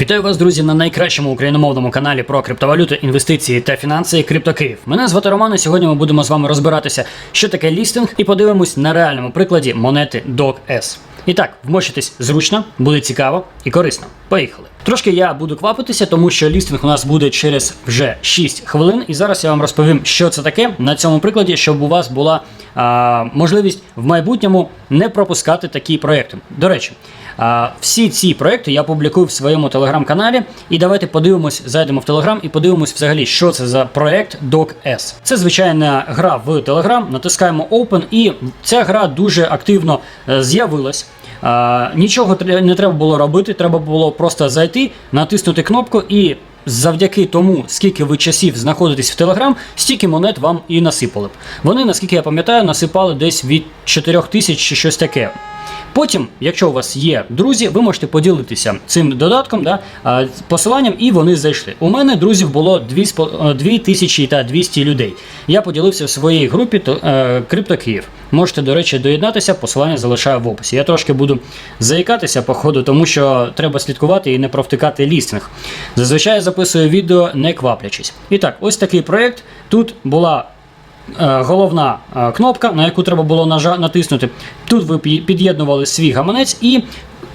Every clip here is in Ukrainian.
Вітаю вас, друзі, на найкращому україномовному каналі про криптовалюту, інвестиції та фінанси CryptoKiїв. Мене звати Роман, і сьогодні ми будемо з вами розбиратися, що таке лістинг, і подивимось на реальному прикладі монети DOG-S. І так, вмощитись зручно, буде цікаво і корисно. Поїхали. Трошки я буду квапитися, тому що лістинг у нас буде через вже 6 хвилин. І зараз я вам розповім, що це таке на цьому прикладі, щоб у вас була а, можливість в майбутньому не пропускати такі проекти. До речі, всі ці проекти я публікую в своєму телеграм-каналі. І давайте подивимось, зайдемо в телеграм і подивимось взагалі, що це за проект DocS. Це звичайна гра в Телеграм. Натискаємо Open, і ця гра дуже активно е, з'явилась. Нічого не треба було робити, треба було просто зайти, натиснути кнопку і. Завдяки тому, скільки ви часів знаходитесь в Телеграм, стільки монет вам і насипали б. Вони, наскільки я пам'ятаю, насипали десь від 4 тисяч чи щось таке. Потім, якщо у вас є друзі, ви можете поділитися цим додатком, да, посиланням, і вони зайшли. У мене друзів було 2200 людей. Я поділився в своїй групі е, Крипто Київ. Можете, до речі, доєднатися, посилання залишаю в описі. Я трошки буду заїкатися по ходу, тому що треба слідкувати і не провтикати лістинг. Зазвичай записую відео не кваплячись. І так, ось такий проект. Тут була е, головна е, кнопка, на яку треба було натиснути. Тут ви під'єднували свій гаманець і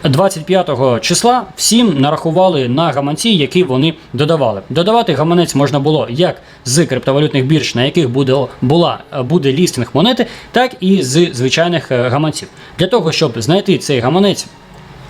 25 числа всім нарахували на гаманці, які вони додавали. Додавати гаманець можна було як з криптовалютних бірж, на яких буде, була, е, буде лістинг монети, так і з звичайних гаманців. Для того, щоб знайти цей гаманець.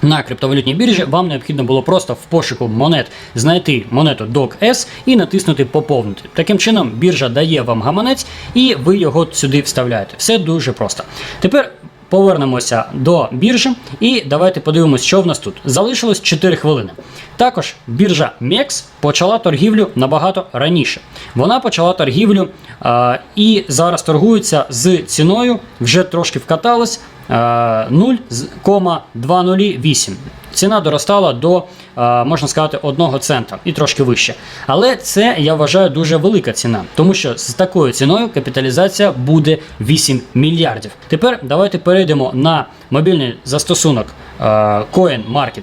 На криптовалютній біржі вам необхідно було просто в пошуку монет знайти монету DOG-S і натиснути Поповнити. Таким чином, біржа дає вам гаманець, і ви його сюди вставляєте. Все дуже просто. Тепер повернемося до біржі і давайте подивимося, що в нас тут. Залишилось 4 хвилини. Також біржа MEX почала торгівлю набагато раніше. Вона почала торгівлю а, і зараз торгується з ціною, вже трошки вкаталась. Е, 0,208. Ціна доростала до, е, можна сказати, 1 цента і трошки вище. Але це я вважаю дуже велика ціна, тому що з такою ціною капіталізація буде 8 мільярдів. Тепер давайте перейдемо на мобільний застосунок е,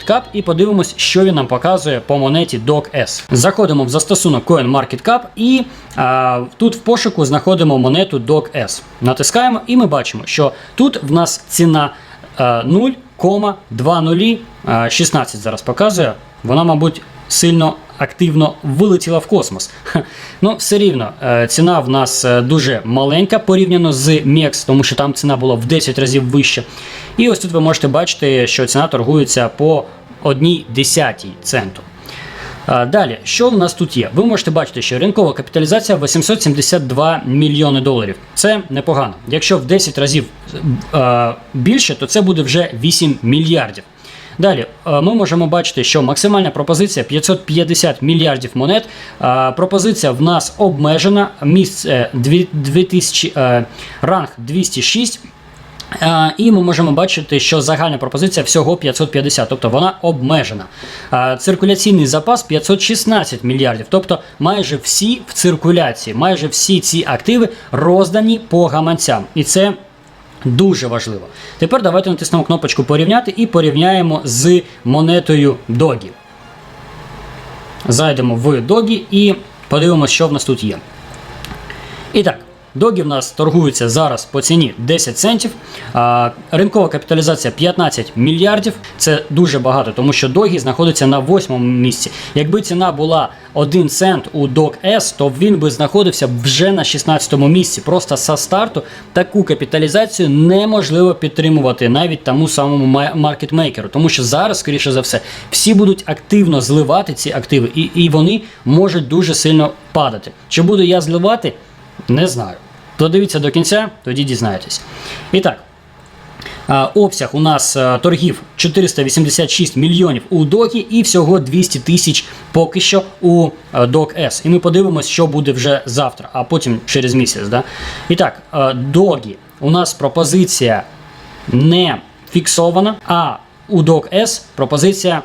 Cap і подивимось, що він нам показує по монеті DOG-S. Заходимо в застосунок Coin Market Cap і е, тут в пошуку знаходимо монету DOG-S. Натискаємо і ми бачимо, що тут в нас ціна е, 0,2016 зараз показує. Вона, мабуть, сильно активно вилетіла в космос. Ну, все рівно, е, ціна в нас е, дуже маленька порівняно з MEX, тому що там ціна була в 10 разів вища. І ось тут ви можете бачити, що ціна торгується по 1 десятій центу. Далі, що в нас тут є? Ви можете бачити, що ринкова капіталізація 872 мільйони доларів. Це непогано. Якщо в 10 разів е, більше, то це буде вже 8 мільярдів. Далі е, ми можемо бачити, що максимальна пропозиція 550 мільярдів монет. Е, Пропозиція в нас обмежена. Місце 2000, е, ранг 206. Е, І ми можемо бачити, що загальна пропозиція всього 550, тобто вона обмежена. Циркуляційний запас 516 мільярдів, тобто майже всі в циркуляції, майже всі ці активи роздані по гаманцям. І це дуже важливо. Тепер давайте натиснемо кнопочку порівняти і порівняємо з монетою Догі. Зайдемо в Догі і подивимося, що в нас тут є. І так, догі в нас торгуються зараз по ціні 10 центів. А, ринкова капіталізація 15 мільярдів. Це дуже багато, тому що догі знаходиться на восьмому місці. Якби ціна була 1 цент у Dog S, то він би знаходився вже на 16-му місці. Просто со старту таку капіталізацію неможливо підтримувати навіть тому самому маркетмейкеру, тому що зараз, скоріше за все, всі будуть активно зливати ці активи, і, і вони можуть дуже сильно падати. Чи буду я зливати? Не знаю. Додивіться до кінця, тоді дізнаєтесь. І так. Обсяг у нас торгів 486 мільйонів у Догі і всього 200 тисяч поки що у Док S. І ми подивимось, що буде вже завтра, а потім через місяць. Да? І так, Догі у нас пропозиція не фіксована, а у Док S пропозиція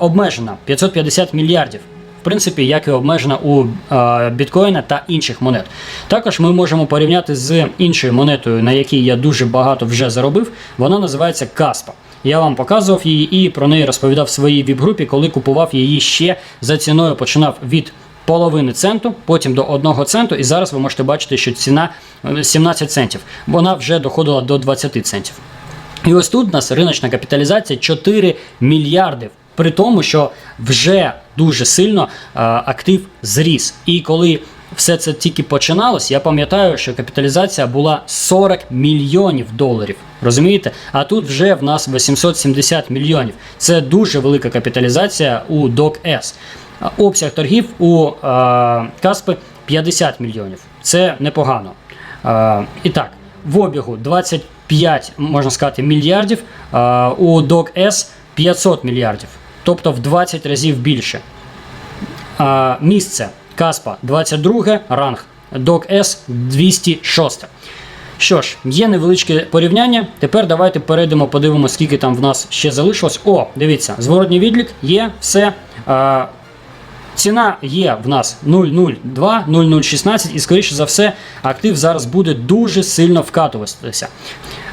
обмежена 550 мільярдів. Принципі, як і обмежена у а, біткоїна та інших монет. Також ми можемо порівняти з іншою монетою, на якій я дуже багато вже заробив. Вона називається Каспа. Я вам показував її і про неї розповідав в своїй віп-групі, коли купував її ще за ціною, починав від половини центу, потім до 1 центу, і зараз ви можете бачити, що ціна е, 17 центів. Вона вже доходила до 20 центів. І ось тут у нас риночна капіталізація 4 мільярдів. При тому, що вже дуже сильно е, актив зріс. І коли все це тільки починалось, я пам'ятаю, що капіталізація була 40 мільйонів доларів. Розумієте? А тут вже в нас 870 мільйонів. Це дуже велика капіталізація у DocS. Обсяг торгів у е, Каспи 50 мільйонів. Це непогано. Е, і так, в обігу 25, можна сказати, мільярдів, е, у DocS 500 мільярдів, тобто в 20 разів більше. А, місце Каспа 22 ранг, DocS 206. Що ж, є невеличке порівняння. Тепер давайте перейдемо, подивимося, скільки там в нас ще залишилось. О, дивіться, зворотній відлік є все. А, Ціна є в нас 0,02, 0,016 і, скоріше за все, актив зараз буде дуже сильно вкатуватися.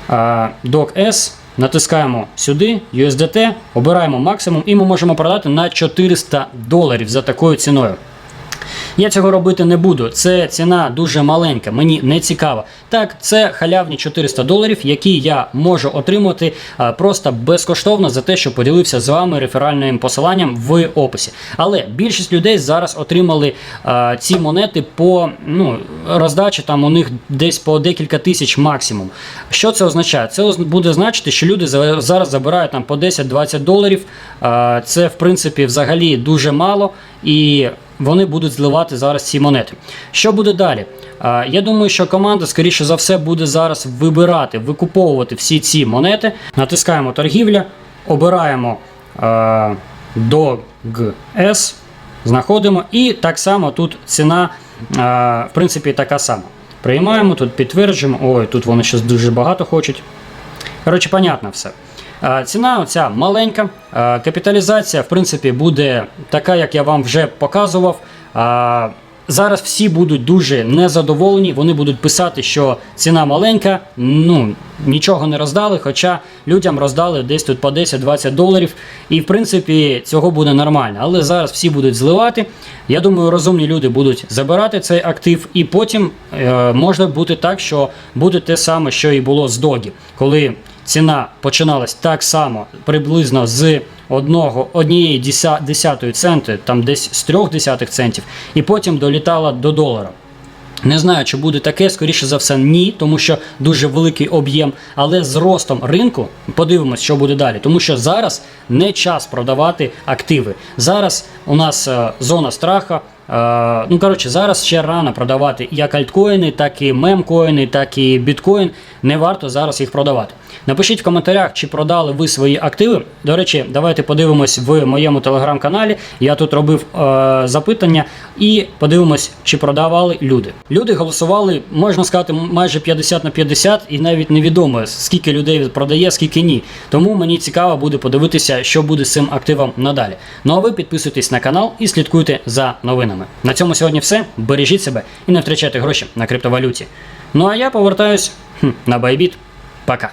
А, DocS, натискаємо сюди, USDT, обираємо максимум і ми можемо продати на 400 доларів за такою ціною. Я цього робити не буду. Це ціна дуже маленька, мені не цікаво. Так, це халявні 400 доларів, які я можу отримати просто безкоштовно за те, що поділився з вами реферальним посиланням в описі. Але більшість людей зараз отримали ці монети по ну, роздачі там у них десь по декілька тисяч максимум. Що це означає? Це буде значити, що люди зараз забирають там по 10-20 доларів. Це в принципі взагалі дуже мало і вони будуть зливати зараз ці монети. Що буде далі? Я думаю, що команда, скоріше за все, буде зараз вибирати, викуповувати всі ці монети. Натискаємо торгівля, обираємо DOGS, знаходимо, і так само тут ціна, в принципі, така сама. Приймаємо, тут підтверджуємо. Ой, тут вони щось дуже багато хочуть. Коротше, понятно все. Ціна оця маленька. Капіталізація, в принципі, буде така, як я вам вже показував. Зараз всі будуть дуже незадоволені. Вони будуть писати, що ціна маленька, ну нічого не роздали. Хоча людям роздали десь тут по 10-20 доларів. І в принципі цього буде нормально. Але зараз всі будуть зливати. Я думаю, розумні люди будуть забирати цей актив, і потім е, може бути так, що буде те саме, що і було з Догі, коли ціна починалась так само приблизно з одного, однієї деся- десятої центи, там десь з трьох десятих центів, і потім долітала до долара. Не знаю, чи буде таке, скоріше за все, ні, тому що дуже великий об'єм. Але з ростом ринку подивимось, що буде далі. Тому що зараз не час продавати активи. Зараз у нас е, зона страха. Е, ну коротше, зараз ще рано продавати як альткоїни, так і мемкоїни, так і біткоін. Не варто зараз їх продавати. Напишіть в коментарях, чи продали ви свої активи. До речі, давайте подивимось в моєму телеграм-каналі. Я тут робив е, запитання і подивимось, чи продавали люди. Люди голосували, можна сказати, майже 50 на 50, і навіть невідомо, скільки людей продає, скільки ні. Тому мені цікаво буде подивитися, що буде з цим активом надалі. Ну а ви підписуйтесь на канал і слідкуйте за новинами. На цьому сьогодні все. Бережіть себе і не втрачайте гроші на криптовалюті. Ну а я повертаюсь хм, на Байбіт. Пока.